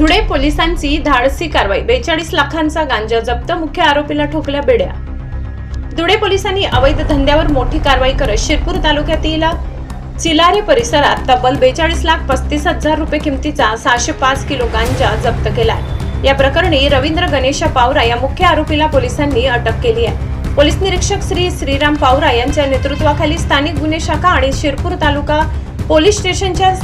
धुळे पोलिसांची धाडसी कारवाई. बेचाळीस लाखांचा गांजा जप्त मुख्य आरोपीला ठोकल्या बेड्या. धुळे पोलिसांनी अवैध धंद्यावर मोठी कारवाई करत शिरपूर तालुक्यातील चिलारे परिसरात तब्बल बेचाळीस लाख पस्तीस हजार रुपये किमतीचा सहाशे पाच किलो गांजा जप्त केला या प्रकरणी रवींद्र गणेश पावरा या मुख्य आरोपीला पोलिसांनी अटक केली आहे. पोलीस निरीक्षक श्री श्रीराम पावरा यांच्या नेतृत्वाखाली स्थानिक गुन्हे शाखा आणि शिरपूर तालुका पोलीस स्टेशनच्या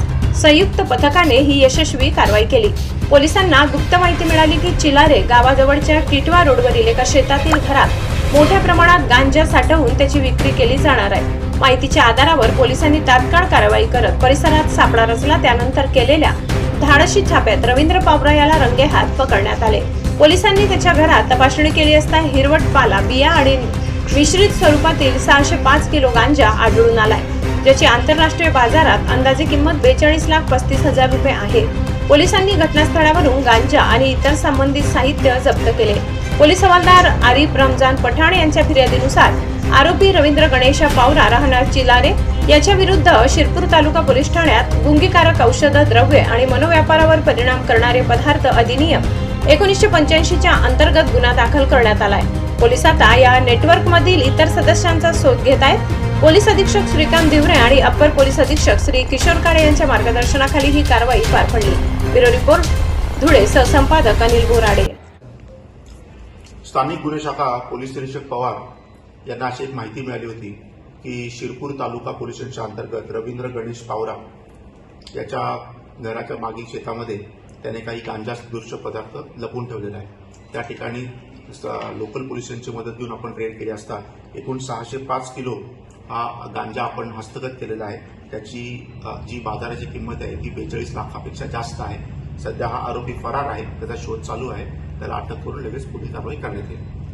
संयुक्त पथकाने ही यशस्वी कारवाई केली. पोलिसांना गुप्त माहिती मिळाली की चिलारे गावाजवळच्या किटवा रोडवरील एका शेतातील घरात मोठ्या प्रमाणात गांजा साठवून त्याची विक्री केली जाणार आहे. माहितीच्या आधारावर पोलिसांनी तात्काळ कारवाई करत परिसरात सापळा रचला त्यानंतर केलेल्या धाडशी छाप्यात रवींद्र पावरा याला रंगेहात पकडण्यात आले. पोलिसांनी त्याच्या घरात तपासणी केली असता हिरवट पाला बिया आणि मिश्रित स्वरूपातील सहाशे पाच किलो गांजा आढळून आलाय. ज्याची आंतरराष्ट्रीय बाजारात अंदाजे किंमत बेचाळीस लाख पस्तीस हजार रुपये आहे. पोलिसांनी घटनास्थळावरून गांजा आणि इतर संबंधित साहित्य जप्त केले. पोलीस हवालदार आरिफ रमजान पठाण यांच्या फिर्यादीनुसार आरोपी रवींद्र गणेश पावरा राहणार चिलारे याच्या विरुद्ध शिरपूर तालुका पोलीस ठाण्यात गुंगीकारक औषध द्रव्ये आणि मनोव्यापारावर परिणाम करणारे पदार्थ अधिनियम एकोणीसशे पंच्याऐंशीच्या अंतर्गत गुन्हा दाखल करण्यात आलाय. पोलीस आता या नेटवर्क मधील इतर सदस्यांचा शोध घेत आहेत पोलीस अधीक्षक श्रीकांत दिवरे आणि अप्पर पोलीस अधीक्षक श्री किशोर काळे यांच्या मार्गदर्शनाखाली ही कारवाई पार पडली. ब्युरो रिपोर्ट धुळे सहसंपादक अनिल बोराडे. स्थानिक गुन्हे शाखा पोलीस निरीक्षक पवार यांना अशी एक माहिती मिळाली होती की शिरपूर तालुका पोलीस स्टेशनच्या अंतर्गत रवींद्र गणेश पावरा याच्या घराच्या मागील शेतामध्ये त्याने काही गांजा दृश्य पदार्थ लपून ठेवलेला आहे त्या ठिकाणी लोकल पोलिसांची मदत घेऊन आपण रेड केली असता एकूण सहाशे पाच किलो हा गांजा आपण हस्तगत केलेला आहे. त्याची जी बाजाराची किंमत आहे ती बेचाळीस लाखापेक्षा जास्त आहे. सध्या हा आरोपी फरार आहे. त्याचा शोध चालू आहे. त्याला अटक करून लगेच पुढील कारवाई करण्यात येईल.